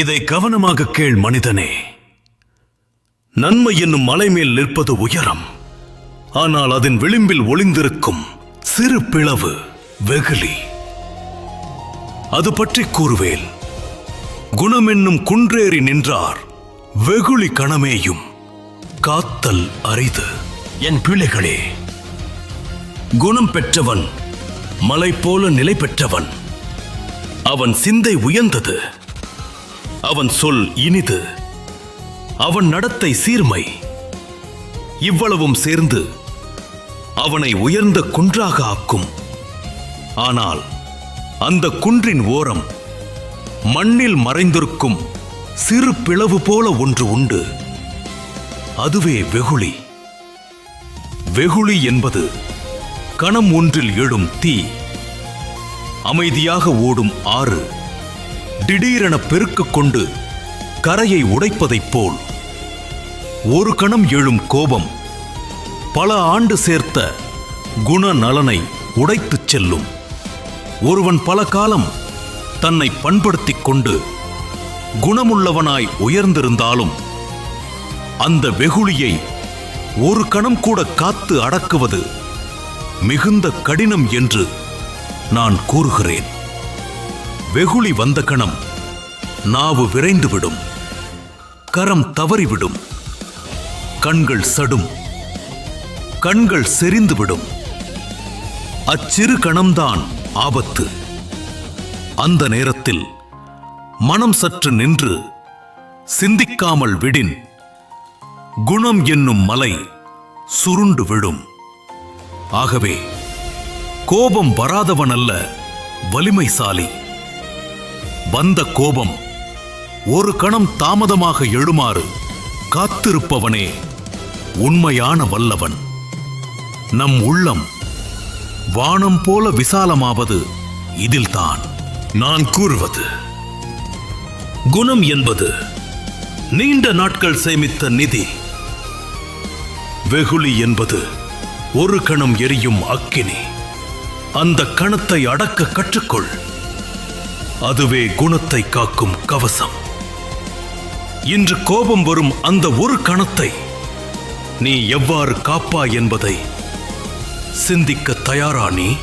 இதை கவனமாக கேள் மனிதனே. நன்மை என்னும் மலை மேல் நிற்பது உயரம். ஆனால் அதன் விளிம்பில் ஒளிந்திருக்கும் சிறு பிளவு வெகுளி. அது பற்றி கூறுவேன் குணம் என்னும் குன்றேறி நின்றார் வெகுளி கணமேயும் காத்தல் அரிது. என் பிள்ளைகளே குணம் பெற்றவன் மலை போல நிலை பெற்றவன். அவன் சிந்தை உயர்ந்தது. அவன் சொல் இனிது. அவன் நடத்தை சீர்மை. இவ்வளவும் சேர்ந்து அவனை உயர்ந்த குன்றாக ஆக்கும். ஆனால் அந்த குன்றின் ஓரம் மண்ணில் மறைந்திருக்கும் சிறு பிளவு போல ஒன்று உண்டு. அதுவே வெகுளி. வெகுளி என்பது கணம் ஒன்றில் எழும் தீ. அமைதியாக ஓடும் ஆறு. திடீரென பெருக்குக் கொண்டு கரையை உடைப்பதைப் போல். ஒரு கணம் எழும் கோபம். பல ஆண்டு சேர்த்த குணநலனை உடைத்துச் செல்லும். ஒருவன் பல காலம் தன்னை பண்படுத்திக் கொண்டு குணமுள்ளவனாய் உயர்ந்திருந்தாலும் அந்த வெகுளியை ஒரு கணம் கூட காத்து அடக்குவது மிகுந்த கடினம் என்று நான் கூறுகிறேன். வெகுளி வந்த கணம். நாவு விரைந்துவிடும். கரம் தவறிவிடும். கண்கள் சடும். கண்கள் செறிந்துவிடும். அச்சிறு கணம்தான் ஆபத்து. அந்த நேரத்தில் மனம் சற்று நின்று சிந்திக்காமல் விடின். குணம் என்னும் மலை சுருண்டு விடும் ஆகவே கோபம் வராதவனல்ல வலிமைசாலி. வந்த கோபம் ஒரு கணம் தாமதமாக எழுமாறு காத்திருப்பவனே உண்மையான வல்லவன். நம் உள்ளம் வானம் போல விசாலமாவது இதில்தான். நான் கூறுவது குணம் என்பது நீண்ட நாட்கள் சேமித்த நிதி. வெகுளி என்பது ஒரு கணம் எரியும் அக்கினி. அந்த கணத்தை அடக்க கற்றுக்கொள். அதுவே குணத்தை காக்கும் கவசம். இன்று கோபம் வரும் அந்த ஒரு கணத்தை நீ எவ்வாறு காப்பா என்பதை சிந்திக்க தயாரா நீ?